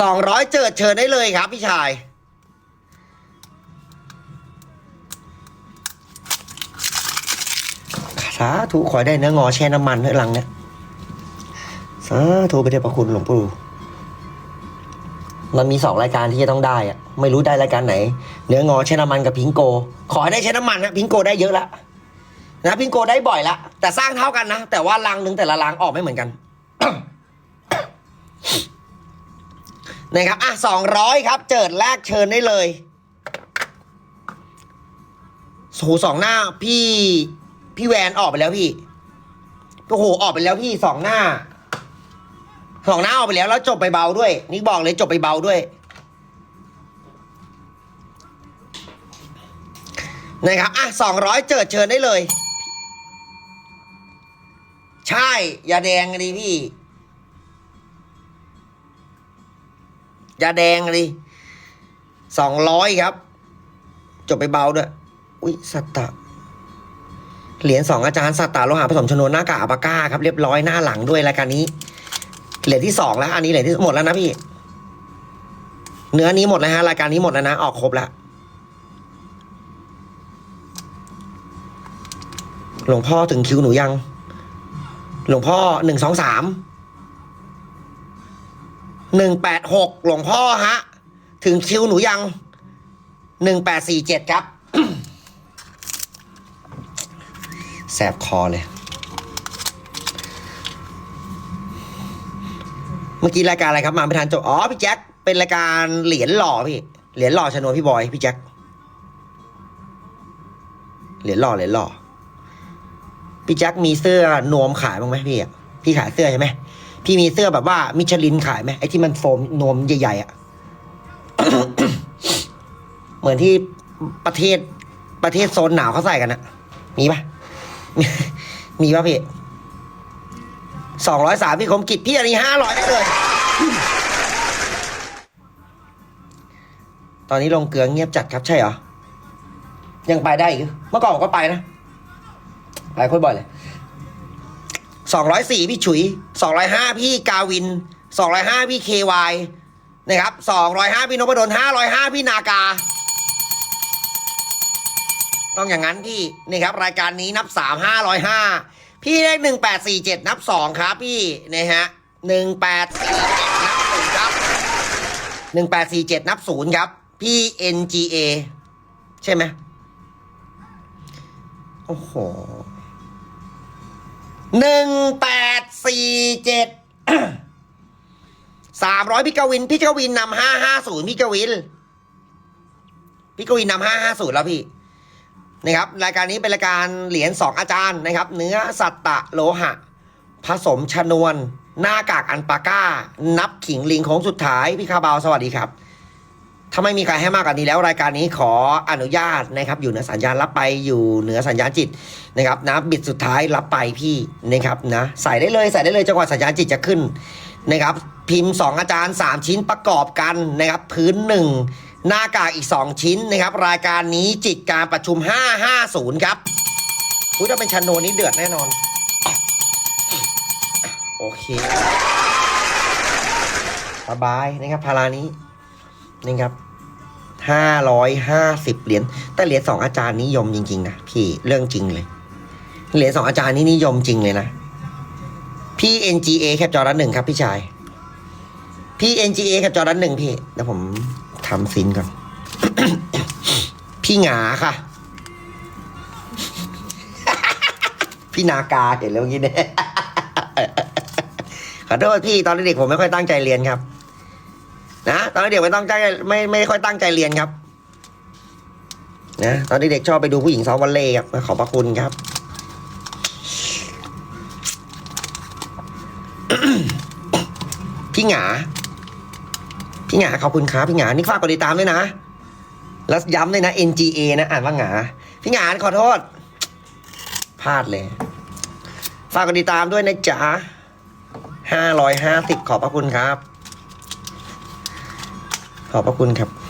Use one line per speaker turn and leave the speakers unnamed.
สองร้อยเจิดเชิญได้เลยครับพี่ชาย สาธุขอได้เนื้องอแช่น้ำมันเนื้อลังเนี่ยสาธุไปได้ประคุณหลวงปู่มันมีสองรายการที่จะต้องได้อะไม่รู้ได้รายการไหน เนื้องอแช่น้ำมันกับพิงโก ขอให้ได้แช่น้ำมันนะพิงโกได้เยอะละนะพิงโกได้บ่อยละแต่สร้างเท่ากันนะแต่ว่าลังหนึ่งแต่ละลังออกไม่เหมือนกัน นะครับอะสองร้อยครับ เจิดแรกเชิญได้เลยโหสองหน้าพี่ พี่แวนออกไปแล้วพี่โอ้โหออกไปแล้วพี่สองหน้าสองหน้าออกไปแล้วแล้วจบไปเบาด้วย นี่บอกเลยจบไปเบาด้วยนะครับอะสองร้อยเจิดเชิญได้เลย ใช่ยาแดงดิพี่ ยาแดงอะดิสองร้อยครับ จบไปเบาด้วย อุ้ยสัตตะเหรียญสองอาจารย์สัตตาโลหะผสมชนวนหน้ากากอัปาก้าครับเรียบร้อยหน้าหลังด้วยรายการนี้ เหรียญที่สองแล้ว อันนี้เหรียญที่หมดแล้วนะพี่ เนื้อนี้หมดแล้วฮะรายการนี้หมดแล้วนะ ออกครบแล้วหลวงพ่อถึงคิวหนูยัง หลวงพ่อหนึ่งสองสาม หนึ่งแปดหกหลวงพ่อฮะ ถึงคิวหนูยังหนึ่งแปดสี่เจ็ดครับ แสบคอเลย เมื่อกี้รายการอะไรครับ มาไม่ทันจบ อ๋อ พี่แจ็ค เป็นรายการเหรียญหล่อพี่ เหรียญหล่อชนวนพี่บอย พี่แจ็ค เหรียญหล่อ เหรียญหล่อ พี่แจ็คมีเสื้อนวมขายบ้างไหมพี่อะ พี่ขายเสื้อใช่ไหม พี่มีเสื้อแบบว่ามิชลินขายไหมไอ้ที่มันโฟมนมใหญ่ๆอะ เหมือนที่ประเทศประเทศโซนหนาวเขาใส่กันอะมีปะมีป่ะพี่สองร้อยสามพี่คมกิจพี่อันนี้ห้าร้อยได้เลย ตอนนี้ลงเกลือเงียบจัดครับใช่เหรอ ยังไปได้อีก เมื่อก่อนผมก็ไปนะ ไปค่อยบ่อยเลย สองร้อยสี่พี่ฉุยสองร้อยห้าพี่กาวินสองร้อยห้าพี่เควายนะครับสองร้อยห้าพี่นพดลห้าร้อยห้าพี่นากา ต้องอย่างนั้นพี่นี่ครับ รายการนี้นับสามห้าร้อยห้าพี่เลขหนึ่งแปดสี่เจ็ดนับสองครับพี่นะฮะหนึ่งแปดสี่เจ็ดนับศูนย์ครับหนึ่งแปดสี่เจ็ดนับศูนย์ครับ พี่ NGA ใช่ไหมโอ้โห หนึ่งแปดสี่เจ็ดสามร้อยพี่กวิน พี่กวินนำห้าห้าศูนย์พี่กวิน พี่กวินนำห้าห้าศูนย์แล้วพี่นะครับรายการนี้เป็นรายการเหรียญสองอาจารย์นะครับ เนื้อสัตตะโลหะ ผสมชนวน หน้ากากอันปาก้า นับขิงลิงโค้งสุดท้าย พี่คาบาวสวัสดีครับ ถ้าไม่มีใครให้มากกว่านี้แล้วรายการนี้ขออนุญาตนะครับ อยู่เหนือสัญญาณรับไปอยู่เหนือสัญญาณจิตนะครับนะบิดสุดท้ายรับไปพี่นะครับนะใส่ได้เลยใส่ได้เลยจังหวะสัญญาณจิตจะขึ้นนะครับ พิมพ์ 2 อาจารย์ 3 ชิ้นประกอบกันนะครับ พื้น 1 หน้ากากอีก 2 ชิ้นนะครับ รายการนี้จิตการประชุม 550 ครับอุ้ยถ้าเป็นชันโนนี้เดือดแน่นอน โอเคสบายนะครับพารานี้ นะครับห้าร้อยห้าสิบเหรียญแต่เหรียญสองอาจารย์นิยมจริงๆนะพี่เรื่องจริงเลย เหรียญสองอาจารย์นี่นิยมจริงเลยนะพี่ NGA แคปจอรันหนึ่งครับพี่ชายพี่ NGA แคปจอรันหนึ่งพี่เดี๋ยวผมทำซินก่อน พี่หงาค่ะ พี่นากาเห็นแล้วเมื่อกี้เนี่ยขอโทษพี่ตอนเด็กผมไม่ค่อยตั้งใจเรียนครับ นะตอนเด็กไม่ต้องใจไม่ไม่ค่อยตั้งใจเรียนครับ นะตอนเด็กชอบไปดูผู้หญิงซ้อมวอลเลย์ครับขอบพระคุณครับพี่หงาพี่หงาขอบคุณครับพี่หงานี่ฝากกดติดตามด้วยนะ แล้วย้ำด้วยนะ NGA นะอ่านว่าหงาพี่หงาขอโทษพลาดเลย ฝากกดติดตามด้วยนะจ๊ะห้าร้อยห้าสิบขอบพระคุณครับ ขอบพระคุณครับ